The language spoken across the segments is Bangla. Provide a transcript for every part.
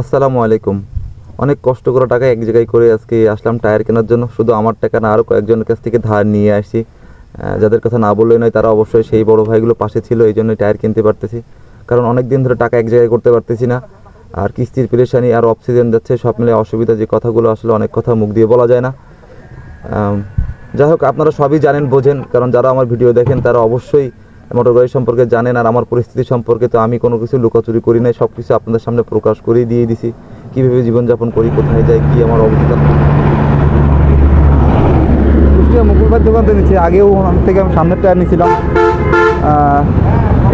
আসসালামু আলাইকুম। অনেক কষ্ট করে টাকা এক জায়গায় করে আজকে আসলাম টায়ার কেনার জন্য। শুধু আমার টাকা না আরও কয়েকজনের কাছ থেকে ধার নিয়ে আসি যাদের কথা না বললেই নয়, তারা অবশ্যই সেই বড় ভাইগুলো পাশে ছিল, এই জন্যই টায়ার কিনতে পারতেছি। কারণ অনেক দিন ধরে টাকা এক জায়গায় করতে পারতেছি না। আর কিস্তির পেরেশানি আর অক্সিজেন যাচ্ছে, সব মিলে অসুবিধা যে কথাগুলো আসলে অনেক কথা মুখ দিয়ে বলা যায় না। যাই হোক, আপনারা সবই জানেন, বোঝেন, কারণ যারা আমার ভিডিও দেখেন, তারা অবশ্যই মোটর গাড়ি সম্পর্কে জানেন আর আমার পরিস্থিতি সম্পর্কে তো আমি কোনো কিছু লুকাচুরি করি নাই সব কিছু আপনাদের সামনে প্রকাশ করেই দিয়ে দিছি। কীভাবে জীবনযাপন করি, কোথায় যাই, কী আমার অবস্থা? মুকুলবার দোকান নিচ্ছি আগেও ওখান থেকে আমি সামনের টায়ার নিয়েছিলাম।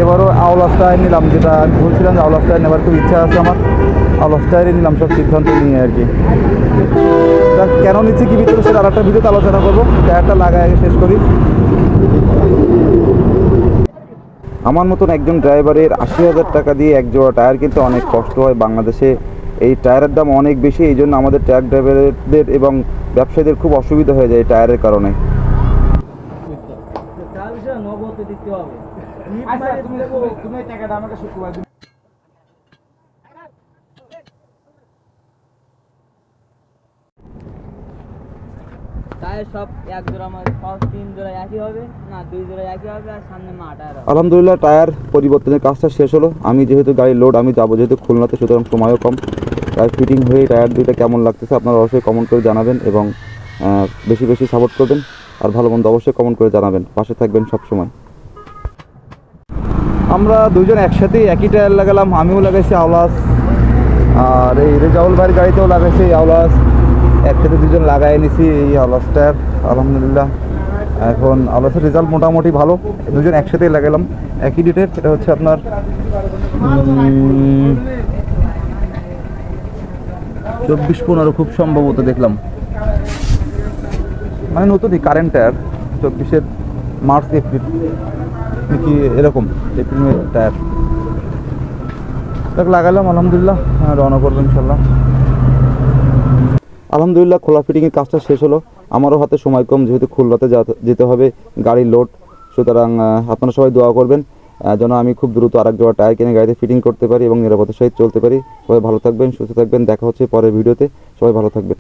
এবারও আওলাস টায়ার নিলাম, যেটা বলছিলাম যে আওলাস টায়ার নেবার খুব ইচ্ছা আছে আমার। আওলাস টায়ারই নিলাম, সব সিদ্ধান্ত নিয়ে আর কি। কেন নিচ্ছি কি ভিতরে সেটা আর একটা ভিডিওতে আলোচনা করব। টায়ারটা আগে শেষ করি। আমার মতন একজন ড্রাইভারের আশি হাজার টাকা দিয়ে এক জোড়া টায়ার কিনতে অনেক কষ্ট হয় বাংলাদেশে। এই টায়ারের দাম অনেক বেশি, এই জন্য আমাদের ট্রাক ড্রাইভারদের এবং ব্যবসায়ীদের খুব অসুবিধা হয়ে যায় টায়ারের কারণে। একই হবে, না, দুই জোড়া একই হবে, আর আলহামদুলিল্লাহ, টায়ার পরিবর্তনের কাজটা শেষ হলো। আমি যেহেতু গাড়ির লোড আমি যাব যেহেতু খুলনাতে, সুতরাং সময়ও কম। টায়ার ফিটিং হয়ে টায়ার দুইটা কেমন লাগতেছে আপনারা অবশ্যই কমেন্ট করে জানাবেন এবং বেশি বেশি সাপোর্ট করবেন। আর ভালো মন্দ অবশ্যই কমেন্ট করে জানাবেন। পাশে থাকবেন সব সময় আমরা দুজন একসাথেই একই টায়ার লাগালাম, আমিও লাগাইছি আওলাস, আর এই রেজাউল ভাইয়ের গাড়িতেও লাগাইছি আওলাস। একসাথে দুজন লাগাই নিছি এই আওলাস টায়ার আলহামদুলিল্লাহ। এখন আওলাসের রেজাল্ট মোটামুটি ভালো দুজন একসাথেই লাগালাম। একই ডেটের সেটা হচ্ছে আপনার চব্বিশ পনেরো খুব সম্ভবত দেখলাম। মানে নতুনই কারেন্ট টায়ার চব্বিশের মার্চ এপ্রিল। কি এরকম এপ্রিল টায়ার লাগালাম আলহামদুলিল্লাহ হ্যাঁ, রওনা করব ইনশাল্লাহ আলহামদুলিল্লাহ খোলা ফিটিংয়ের কাজটা শেষ হলো। আমারও হাতে সময় কম, যেহেতু খুলনাতে যেতে হবে গাড়ির লোড সুতরাং আপনারা সবাই দোয়া করবেন যেন আমি খুব দ্রুত আরেক জোড়া টায়ার কিনে গাড়িতে ফিটিং করতে পারি এবং নিরাপদের সহিত চলতে পারি। সবাই ভালো থাকবেন, সুস্থ থাকবেন, দেখা হচ্ছে পরের ভিডিওতে সবাই ভালো থাকবেন।